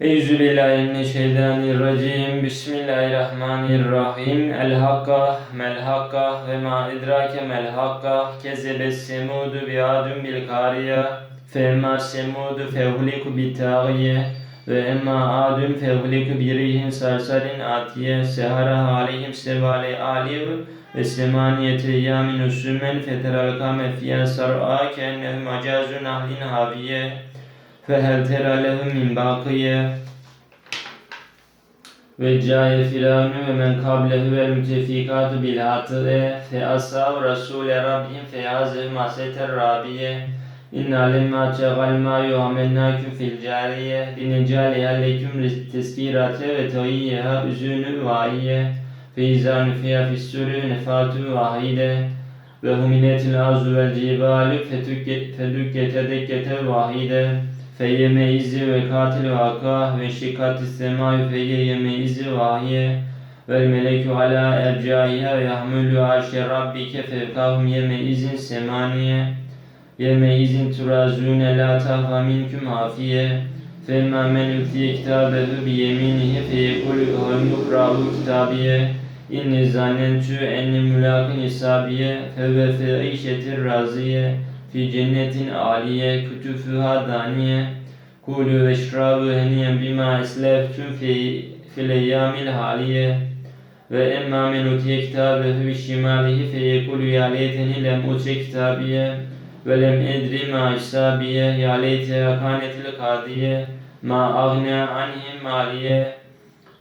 Euzubillahimineşşeytanirracim. Bismillahirrahmanirrahim. El hakka mel hakka ve ma idrake mel hakka. Kezebes semudu bi adun bil kariye. Fe emma semudu fevliku bi tağiye. Ve emma adun fevliku bi rihin sarsarin atiye. Sehara aleyhim sevale aliv. Ve semaniyete yamin usumen feteral kame fiyâ sar'a kennehum acazun ahlin haviye. فهل ترى لهم من باقية وجاء فرعون ومن قبله والمتفقات بالعطل فأصاب رسول ربهم فيعزهم عصية الرابية إنا لما تغى الماء وعملناكم في الجارية لنجعلها لكم تذكيرة وتويها أذن واعية فإذا نفي في السور نفات واحدة وهملت الأرض والجبال فدكت فدكت دكة واحدة فهي izi ve katil vaka ve şikati semai feye yemeizi vahiye vel meleku ala ercaiha ve yahmulu arşe rabbike fevkahum yemeizin semaniye yemeizin turazune la tahva minkum hafiye فَاَمَّا مَنْ اُتِيَ كِتَابَهُ بِيَمِينِهِ فَيَقُولُ هَلْ يُقْرَأُ كِتَابِيَهِ اِنِّ زَنَّنْتُ اَنِّ مُلَاقٍ حِسَابِيَهِ فَهُوَ فِي عِيشَةٍ fi cennetin aliye kütüfüha daniye kulü ve şrabu heniyen bima isleftu fi fileyyamil haliye. Ve emma men utiye kitabehu bi şimalihi fe yekulu ya leyteni lem utiye kitabiye. Ve lem edri ma isabiye ya leyteha kanetil kadiye ma agna anhi maliye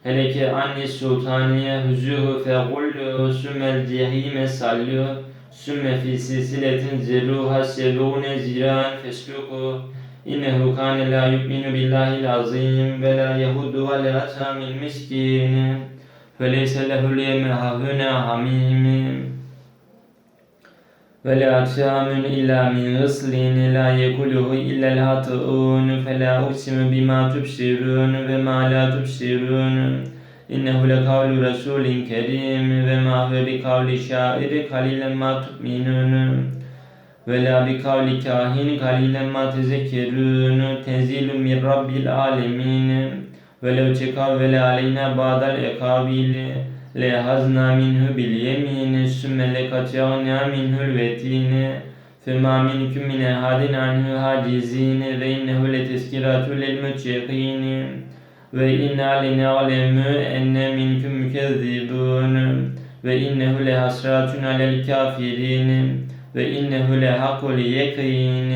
Hele ki anni sultaniye hüzühü fe gullu sümel cehime sallu الجحيم صلوه ثم في سلسلة زروها سبعون ذراعا فاسلكوه إنه كان لا يؤمن بالله العظيم ولا يهود ولا طعام المسكين فليس له اليوم هاهنا حميم ولا طعام إلا من غسل لا يأكله إلا الهطؤون فلا أقسم بما تبصرون وما لا تبصرون إنه لقول رسول كريم وما هو بقول شاعر قليلا ما تؤمنون ولا بقول كاهن قليلا ما تذكرون تنزيل من رب العالمين ولو تقول علينا بعض الأقابيل لأخذنا منه باليمين ثم لقطعنا منه الوتين فما منكم من أحد عنه حاجزين وإنه لتذكرة للمتقين وإنا لنعلم أن منكم مكذبون وإنه لحسرات على الكافرين وإنه لحق اليقين.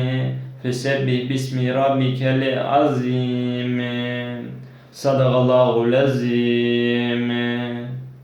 فسبح باسم ربك العظيم. صدق الله العظيم.